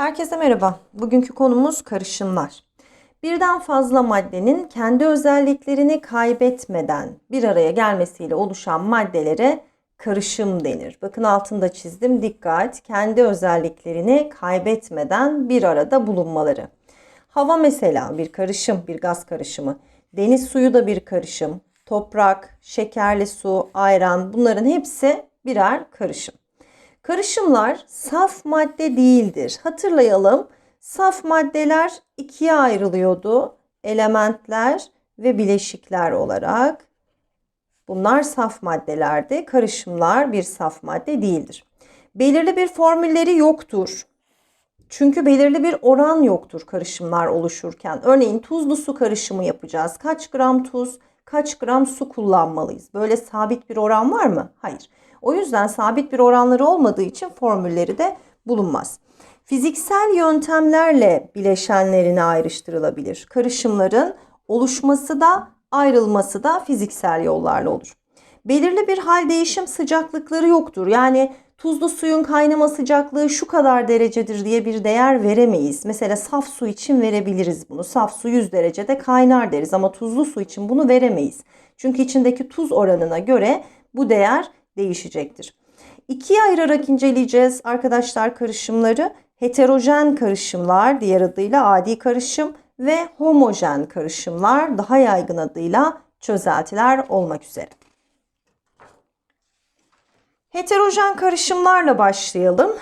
Herkese merhaba. Bugünkü konumuz karışımlar. Birden fazla maddenin kendi özelliklerini kaybetmeden bir araya gelmesiyle oluşan maddelere karışım denir. Bakın altında çizdim. Dikkat. Kendi özelliklerini kaybetmeden bir arada bulunmaları. Hava mesela bir karışım, bir gaz karışımı. Deniz suyu da bir karışım. Toprak, şekerli su, ayran bunların hepsi birer karışım. Karışımlar saf madde değildir. Hatırlayalım. Saf maddeler ikiye ayrılıyordu. Elementler ve bileşikler olarak. Bunlar saf maddelerdi. Karışımlar bir saf madde değildir. Belirli bir formülleri yoktur. Çünkü belirli bir oran yoktur karışımlar oluşurken. Örneğin tuzlu su karışımı yapacağız. Kaç gram tuz, kaç gram su kullanmalıyız? Böyle sabit bir oran var mı? Hayır. O yüzden sabit bir oranları olmadığı için formülleri de bulunmaz. Fiziksel yöntemlerle bileşenlerine ayrıştırılabilir. Karışımların oluşması da ayrılması da fiziksel yollarla olur. Belirli bir hal değişim sıcaklıkları yoktur. Yani tuzlu suyun kaynama sıcaklığı şu kadar derecedir diye bir değer veremeyiz. Mesela saf su için verebiliriz bunu. Saf su 100 derecede kaynar deriz ama tuzlu su için bunu veremeyiz. Çünkü içindeki tuz oranına göre bu değer değişecektir. İkiye ayırarak inceleyeceğiz arkadaşlar karışımları. Heterojen karışımlar diğer adıyla adi karışım ve homojen karışımlar daha yaygın adıyla çözeltiler olmak üzere. Heterojen karışımlarla başlayalım.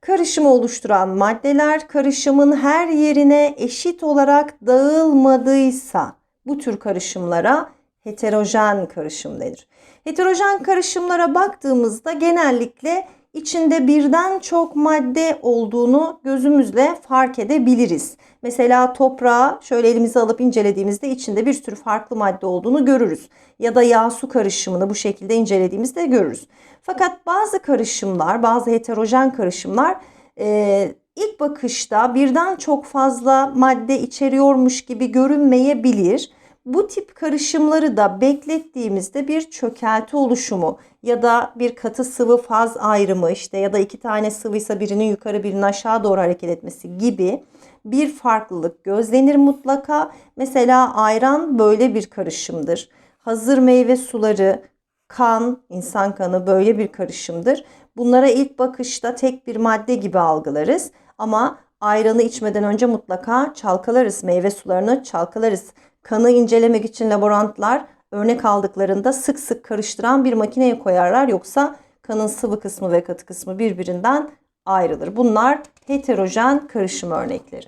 Karışımı oluşturan maddeler karışımın her yerine eşit olarak dağılmadıysa bu tür karışımlara heterojen karışım denir. Heterojen karışımlara baktığımızda genellikle içinde birden çok madde olduğunu gözümüzle fark edebiliriz. Mesela toprağı şöyle elimize alıp incelediğimizde içinde bir sürü farklı madde olduğunu görürüz. Ya da yağ su karışımını bu şekilde incelediğimizde görürüz. Fakat bazı karışımlar, bazı heterojen karışımlar e, ilk bakışta birden çok fazla madde içeriyormuş gibi görünmeyebilir. Bu tip karışımları da beklettiğimizde bir çökelti oluşumu ya da bir katı sıvı faz ayrımı işte ya da iki tane sıvıysa birinin yukarı birinin aşağı doğru hareket etmesi gibi bir farklılık gözlenir mutlaka. Mesela ayran böyle bir karışımdır. Hazır meyve suları, kan, insan kanı böyle bir karışımdır. Bunlara ilk bakışta tek bir madde gibi algılarız ama ayranı içmeden önce mutlaka çalkalarız. Meyve sularını çalkalarız. Kanı incelemek için laborantlar örnek aldıklarında sık sık karıştıran bir makineye koyarlar. Yoksa kanın sıvı kısmı ve katı kısmı birbirinden ayrılır. Bunlar heterojen karışım örnekleri.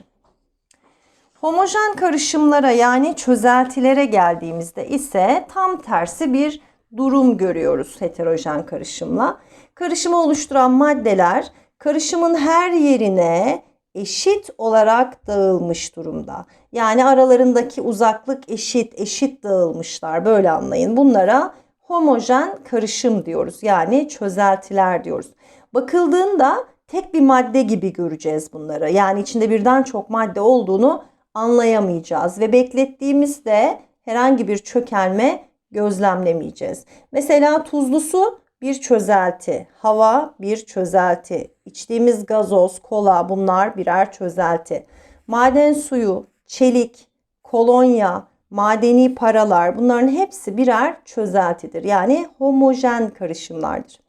Homojen karışımlara yani çözeltilere geldiğimizde ise tam tersi bir durum görüyoruz heterojen karışımla. Karışımı oluşturan maddeler karışımın her yerine eşit olarak dağılmış durumda. Yani aralarındaki uzaklık eşit, eşit dağılmışlar. Böyle anlayın. Bunlara homojen karışım diyoruz. Yani çözeltiler diyoruz. Bakıldığında tek bir madde gibi göreceğiz bunları. Yani içinde birden çok madde olduğunu anlayamayacağız ve beklettiğimizde herhangi bir çökelme gözlemlemeyeceğiz. Mesela tuzlu su bir çözelti, hava bir çözelti, içtiğimiz gazoz, kola bunlar birer çözelti. Maden suyu, çelik, kolonya, madeni paralar bunların hepsi birer çözeltidir. Yani homojen karışımlardır.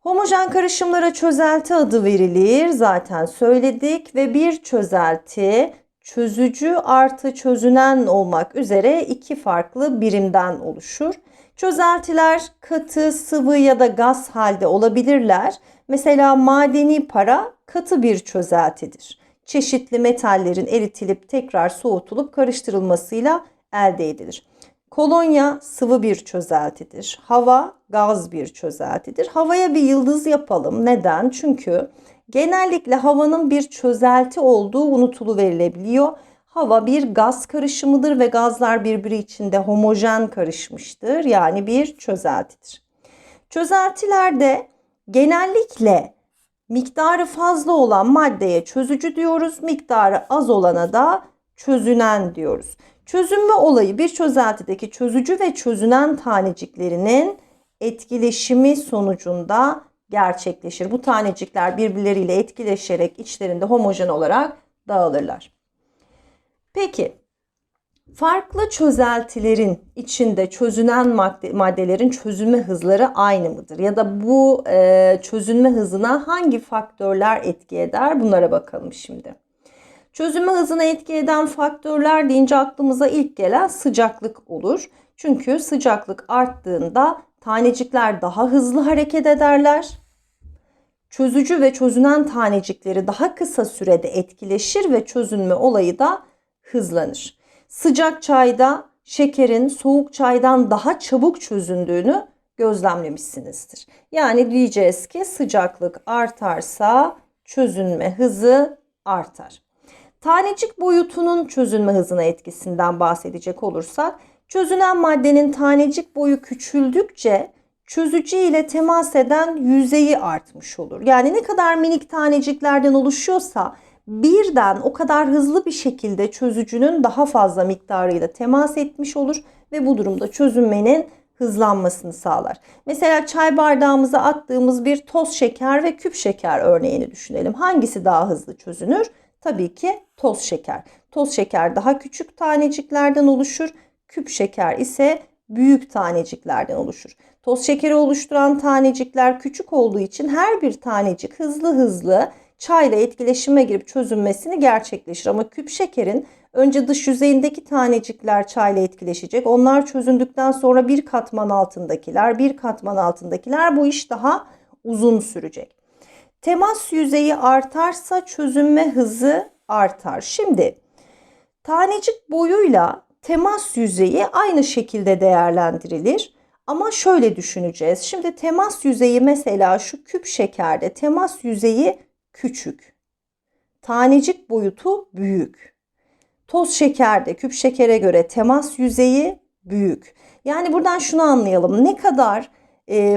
Homojen karışımlara çözelti adı verilir. Zaten söyledik ve bir çözelti çözücü artı çözünen olmak üzere iki farklı birimden oluşur. Çözeltiler katı, sıvı ya da gaz halde olabilirler. Mesela madeni para katı bir çözeltidir. Çeşitli metallerin eritilip tekrar soğutulup karıştırılmasıyla elde edilir. Kolonya sıvı bir çözeltidir. Hava gaz bir çözeltidir. Havaya bir yıldız yapalım. Neden? Çünkü genellikle havanın bir çözelti olduğu unutulu verilebiliyor. Hava bir gaz karışımıdır ve gazlar birbiri içinde homojen karışmıştır. Yani bir çözeltidir. Çözeltilerde genellikle miktarı fazla olan maddeye çözücü diyoruz. Miktarı az olana da çözünen diyoruz. Çözünme olayı bir çözeltideki çözücü ve çözünen taneciklerinin etkileşimi sonucunda gerçekleşir. Bu tanecikler birbirleriyle etkileşerek içlerinde homojen olarak dağılırlar. Peki farklı çözeltilerin içinde çözünen madde, maddelerin çözülme hızları aynı mıdır? Ya da bu e, çözülme hızına hangi faktörler etki eder? Bunlara bakalım şimdi. Çözülme hızına etki eden faktörler deyince aklımıza ilk gelen sıcaklık olur. Çünkü sıcaklık arttığında tanecikler daha hızlı hareket ederler. Çözücü ve çözünen tanecikleri daha kısa sürede etkileşir ve çözünme olayı da hızlanır. Sıcak çayda şekerin soğuk çaydan daha çabuk çözündüğünü gözlemlemişsinizdir. Yani diyeceğiz ki sıcaklık artarsa çözünme hızı artar. Tanecik boyutunun çözünme hızına etkisinden bahsedecek olursak, çözünen maddenin tanecik boyu küçüldükçe çözücü ile temas eden yüzeyi artmış olur. Yani ne kadar minik taneciklerden oluşuyorsa birden o kadar hızlı bir şekilde çözücünün daha fazla miktarıyla temas etmiş olur ve bu durumda çözünmenin hızlanmasını sağlar. Mesela çay bardağımıza attığımız bir toz şeker ve küp şeker örneğini düşünelim. Hangisi daha hızlı çözünür? Tabii ki toz şeker. Toz şeker daha küçük taneciklerden oluşur. Küp şeker ise büyük taneciklerden oluşur. Toz şekeri oluşturan tanecikler küçük olduğu için her bir tanecik hızlı hızlı çayla etkileşime girip çözünmesini gerçekleşir. Ama küp şekerin önce dış yüzeyindeki tanecikler çayla etkileşecek. Onlar çözündükten sonra bir katman altındakiler, bir katman altındakiler bu iş daha uzun sürecek. Temas yüzeyi artarsa çözünme hızı artar. Şimdi tanecik boyuyla temas yüzeyi aynı şekilde değerlendirilir. Ama şöyle düşüneceğiz. Şimdi temas yüzeyi mesela şu küp şekerde temas yüzeyi küçük. Tanecik boyutu büyük. Toz şekerde küp şekere göre temas yüzeyi büyük. Yani buradan şunu anlayalım. Ne kadar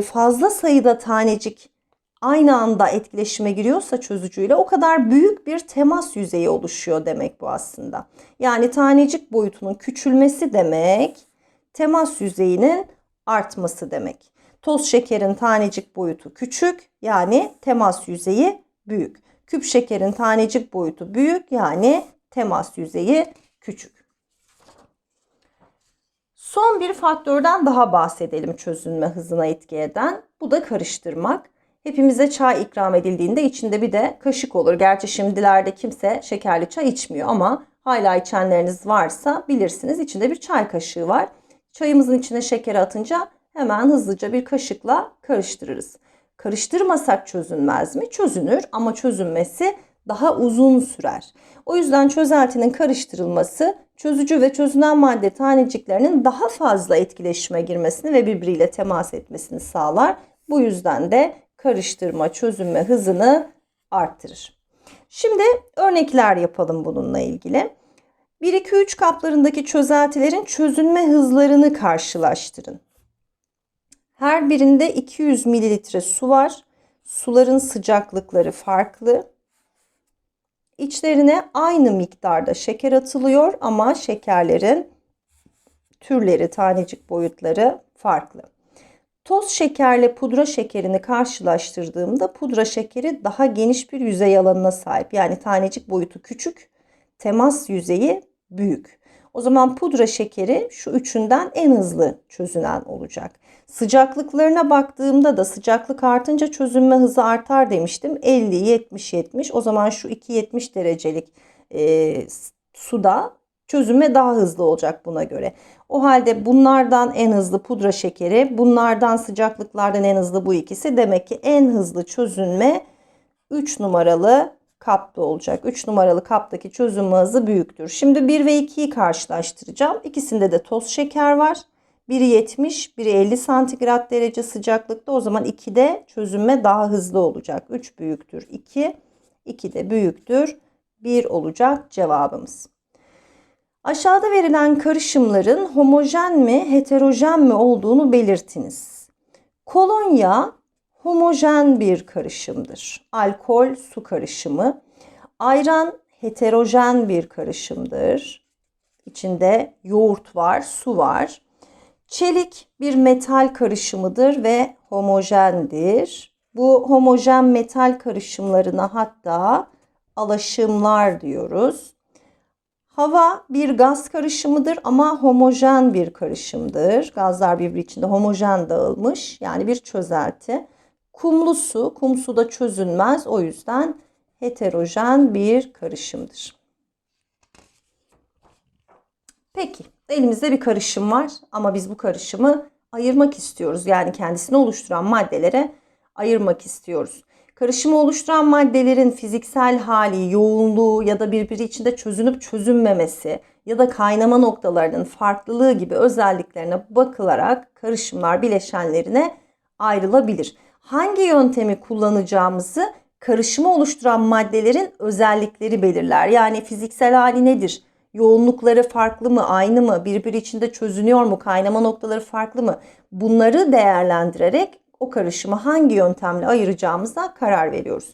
fazla sayıda tanecik aynı anda etkileşime giriyorsa çözücüyle o kadar büyük bir temas yüzeyi oluşuyor demek bu aslında. Yani tanecik boyutunun küçülmesi demek temas yüzeyinin artması demek. Toz şekerin tanecik boyutu küçük yani temas yüzeyi büyük. Küp şekerin tanecik boyutu büyük yani temas yüzeyi küçük. Son bir faktörden daha bahsedelim çözünme hızına etki eden. Bu da karıştırmak. Hepimize çay ikram edildiğinde içinde bir de kaşık olur. Gerçi şimdilerde kimse şekerli çay içmiyor ama hala içenleriniz varsa bilirsiniz içinde bir çay kaşığı var. Çayımızın içine şekeri atınca hemen hızlıca bir kaşıkla karıştırırız. Karıştırmasak çözünmez mi? Çözünür ama çözünmesi daha uzun sürer. O yüzden çözeltinin karıştırılması çözücü ve çözünen madde taneciklerinin daha fazla etkileşime girmesini ve birbiriyle temas etmesini sağlar. Bu yüzden de karıştırma çözünme hızını arttırır. Şimdi örnekler yapalım bununla ilgili. 1-2-3 kaplarındaki çözeltilerin çözünme hızlarını karşılaştırın. Her birinde 200 mililitre su var. Suların sıcaklıkları farklı. İçlerine aynı miktarda şeker atılıyor ama şekerlerin türleri, tanecik boyutları farklı. Toz şekerle pudra şekerini karşılaştırdığımda pudra şekeri daha geniş bir yüzey alanına sahip. Yani tanecik boyutu küçük, temas yüzeyi büyük. O zaman pudra şekeri şu üçünden en hızlı çözünen olacak. Sıcaklıklarına baktığımda da sıcaklık artınca çözünme hızı artar demiştim. 50, 70, 70. O zaman şu 2-70 derecelik e, suda çözünme daha hızlı olacak buna göre. O halde bunlardan en hızlı pudra şekeri, bunlardan sıcaklıklardan en hızlı bu ikisi. Demek ki en hızlı çözünme 3 numaralı kapta olacak. 3 numaralı kaptaki çözünme hızı büyüktür. Şimdi 1 ve 2'yi karşılaştıracağım. İkisinde de toz şeker var. Biri 70, biri 50 santigrat derece sıcaklıkta. O zaman 2'de çözünme daha hızlı olacak. 3 büyüktür 2, 2 de büyüktür 1 olacak cevabımız. Aşağıda verilen karışımların homojen mi, heterojen mi olduğunu belirtiniz. Kolonya homojen bir karışımdır. Alkol su karışımı. Ayran heterojen bir karışımdır. İçinde yoğurt var, su var. Çelik bir metal karışımıdır ve homojendir. Bu homojen metal karışımlarına hatta alaşımlar diyoruz. Hava bir gaz karışımıdır ama homojen bir karışımdır. Gazlar birbiri içinde homojen dağılmış yani bir çözelti. Kumlu su, kum suda çözünmez o yüzden heterojen bir karışımdır. Peki elimizde bir karışım var ama biz bu karışımı ayırmak istiyoruz. Yani kendisini oluşturan maddelere ayırmak istiyoruz. Karışımı oluşturan maddelerin fiziksel hali, yoğunluğu ya da birbiri içinde çözünüp çözünmemesi ya da kaynama noktalarının farklılığı gibi özelliklerine bakılarak karışımlar bileşenlerine ayrılabilir. Hangi yöntemi kullanacağımızı karışımı oluşturan maddelerin özellikleri belirler. Yani fiziksel hali nedir? Yoğunlukları farklı mı, aynı mı, birbiri içinde çözünüyor mu, kaynama noktaları farklı mı? Bunları değerlendirerek o karışımı hangi yöntemle ayıracağımıza karar veriyoruz.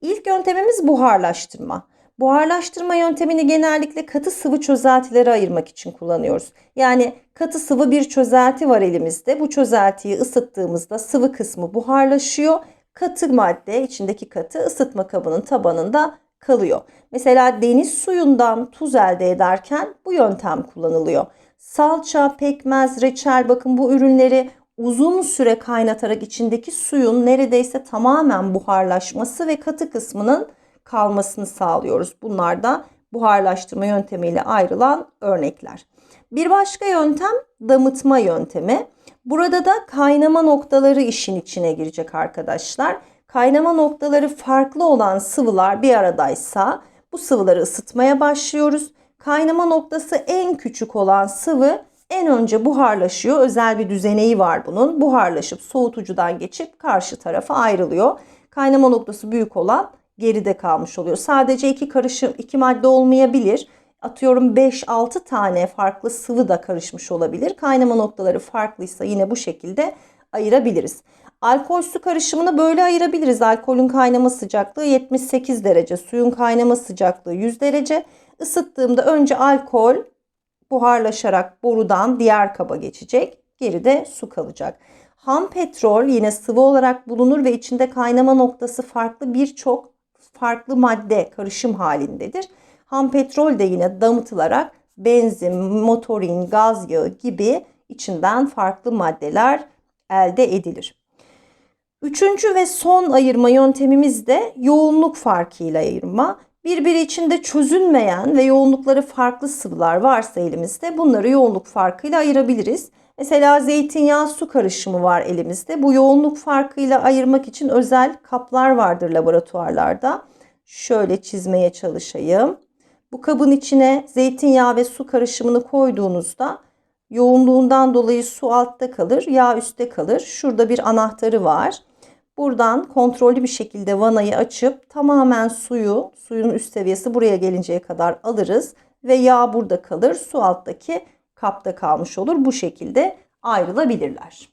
İlk yöntemimiz buharlaştırma. Buharlaştırma yöntemini genellikle katı sıvı çözeltileri ayırmak için kullanıyoruz. Yani katı sıvı bir çözelti var elimizde. Bu çözeltiyi ısıttığımızda sıvı kısmı buharlaşıyor. Katı madde içindeki katı ısıtma kabının tabanında kalıyor. Mesela deniz suyundan tuz elde ederken bu yöntem kullanılıyor. Salça, pekmez, reçel bakın bu ürünleri uzun süre kaynatarak içindeki suyun neredeyse tamamen buharlaşması ve katı kısmının kalmasını sağlıyoruz. Bunlar da buharlaştırma yöntemiyle ayrılan örnekler. Bir başka yöntem damıtma yöntemi. Burada da kaynama noktaları işin içine girecek arkadaşlar. Kaynama noktaları farklı olan sıvılar bir aradaysa bu sıvıları ısıtmaya başlıyoruz. Kaynama noktası en küçük olan sıvı en önce buharlaşıyor. Özel bir düzeneği var bunun. Buharlaşıp soğutucudan geçip karşı tarafa ayrılıyor. Kaynama noktası büyük olan geride kalmış oluyor. Sadece iki karışım, iki madde olmayabilir. Atıyorum 5-6 tane farklı sıvı da karışmış olabilir. Kaynama noktaları farklıysa yine bu şekilde ayırabiliriz. Alkol su karışımını böyle ayırabiliriz. Alkolün kaynama sıcaklığı 78 derece, suyun kaynama sıcaklığı 100 derece. Isıttığımda önce alkol buharlaşarak borudan diğer kaba geçecek. Geride su kalacak. Ham petrol yine sıvı olarak bulunur ve içinde kaynama noktası farklı birçok farklı madde karışım halindedir. Ham petrol de yine damıtılarak benzin, motorin, gaz yağı gibi içinden farklı maddeler elde edilir. Üçüncü ve son ayırma yöntemimiz de yoğunluk farkıyla ayırma. Birbiri içinde çözünmeyen ve yoğunlukları farklı sıvılar varsa elimizde bunları yoğunluk farkıyla ayırabiliriz. Mesela zeytinyağı su karışımı var elimizde. Bu yoğunluk farkıyla ayırmak için özel kaplar vardır laboratuvarlarda. Şöyle çizmeye çalışayım. Bu kabın içine zeytinyağı ve su karışımını koyduğunuzda yoğunluğundan dolayı su altta kalır, yağ üstte kalır. Şurada bir anahtarı var. Buradan kontrollü bir şekilde vanayı açıp tamamen suyu, suyun üst seviyesi buraya gelinceye kadar alırız ve yağ burada kalır. Su alttaki kapta kalmış olur. Bu şekilde ayrılabilirler.